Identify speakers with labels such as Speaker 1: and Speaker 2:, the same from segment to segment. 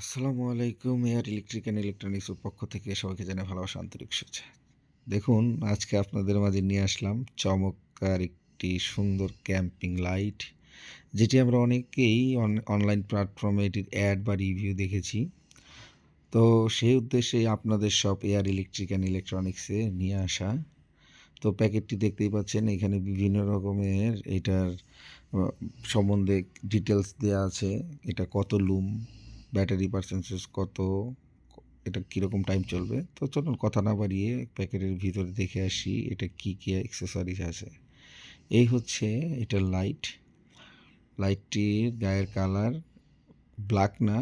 Speaker 1: আসসালামু আলাইকুম, air electric and ইলেকট্রনিক্সের পক্ষ থেকে সবাইকে জানাই ভালোবাসা, আন্তরিক শুভেচ্ছা। দেখুন, আজকে আপনাদের মাঝে নিয়ে আসলাম চমৎকার একটি সুন্দর ক্যাম্পিং লাইট, যেটি আমরা অনেকেই অনলাইন প্ল্যাটফর্মে এটির অ্যাড বা রিভিউ দেখেছি। তো সেই উদ্দেশ্যে আপনাদের সব এয়ার ইলেকট্রিক অ্যান্ড ইলেকট্রনিক্সে নিয়ে আসা। তো প্যাকেটটি দেখতেই পাচ্ছেন, এখানে বিভিন্ন রকমের এটার সম্বন্ধে ডিটেলস দেওয়া আছে, এটা কত লুম ব্যাটারি পার্সেন্টেজ কত? এটা কীরকম টাইম চলবে? তো চলুন কথা না বাড়িয়ে প্যাকেটের ভিতরে দেখে আসি এটা কি কী অ্যাক্সেসরিজ আছে। এই হচ্ছে এটা লাইট লাইটটির গায়ের কালার ব্ল্যাক না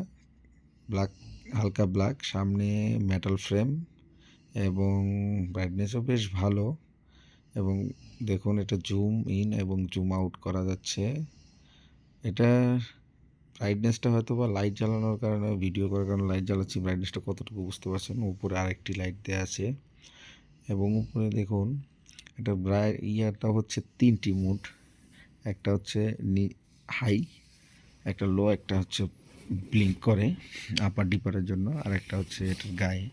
Speaker 1: ব্ল্যাক হালকা ব্ল্যাক সামনে মেটাল ফ্রেম এবং ব্রাইটনেসও বেশ ভালো। এবং দেখুন এটা জুম ইন এবং জুম আউট করা যাচ্ছে। এটা ব্রাইটনেসটা হয়তো বা লাইট জ্বালানোর কারণে ভিডিও করার কারণে লাইট জ্বালাচ্ছি ব্রাইটনেসটা কতটুকু বুঝতে পারছেন? উপরে আরেকটি লাইট দেওয়া আছে এবং উপরে দেখুন এটা ব্রাই ইয়ারটা হচ্ছে তিনটি মুড একটা হচ্ছে হাই একটা লো একটা হচ্ছে ব্লিঙ্ক করে আপার ডিপারের জন্য, আর একটা হচ্ছে এটার গায়ে।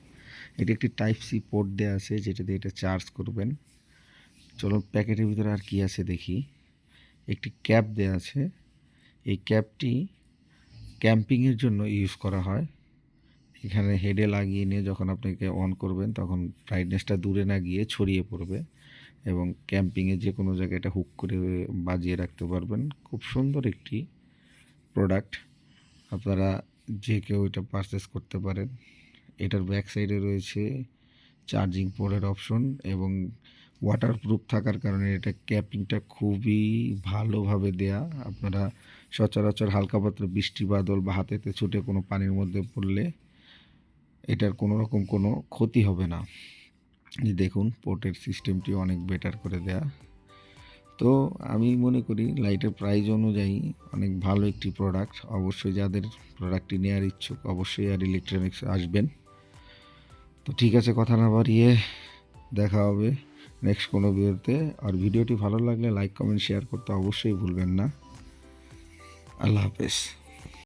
Speaker 1: এটি একটি টাইপ সি পোর্ট দেওয়া আছে, যেটা দিয়ে এটা চার্জ করবেন। চলুন প্যাকেটের ভিতরে আর কি আছে দেখি। একটি ক্যাপ দেওয়া আছে। এই ক্যাপটি ক্যাম্পিংয়ের জন্য ইউজ করা হয়। এখানে হেডে লাগিয়ে নিয়ে যখন আপনাকে অন করবেন, তখন ব্রাইটনেসটা দূরে না গিয়ে ছড়িয়ে পড়বে এবং ক্যাম্পিংয়ে যে কোনো জায়গায় এটা হুক করে বাজিয়ে রাখতে পারবেন। খুব সুন্দর একটি প্রোডাক্ট আপনারা যে কেউ এটা পারচেস করতে পারেন। এটার ব্যাক সাইডে রয়েছে চার্জিং পোর্টের অপশন এবং ওয়াটারপ্রুফ থাকার কারণে এটা ক্যাপিংটা খুবই ভালোভাবে দেয়া। আপনারা সচরাচর হালকা পাত্র বৃষ্টি, বাদল বা হাতেতে ছুটে কোনো পানির মধ্যে পড়লে এটার কোনো রকম কোনো ক্ষতি হবে না। দেখুন পোর্টের সিস্টেমটি অনেক বেটার করে দেয়া। তো আমি মনে করি লাইটের প্রাইস অনুযায়ী অনেক ভালো একটি প্রোডাক্ট অবশ্যই যাদের প্রোডাক্টটি নেওয়ার ইচ্ছুক অবশ্যই আর ইলেকট্রনিক্স আসবেন। তো ঠিক আছে, কথা না বাড়িয়ে দেখা হবে। নেক্সট কোনো ভিডিওতে। আর ভিডিওটি ভালো লাগলে লাইক, কমেন্ট, শেয়ার করতে অবশ্যই ভুলবেন না। আল্লাহ হাফেজ।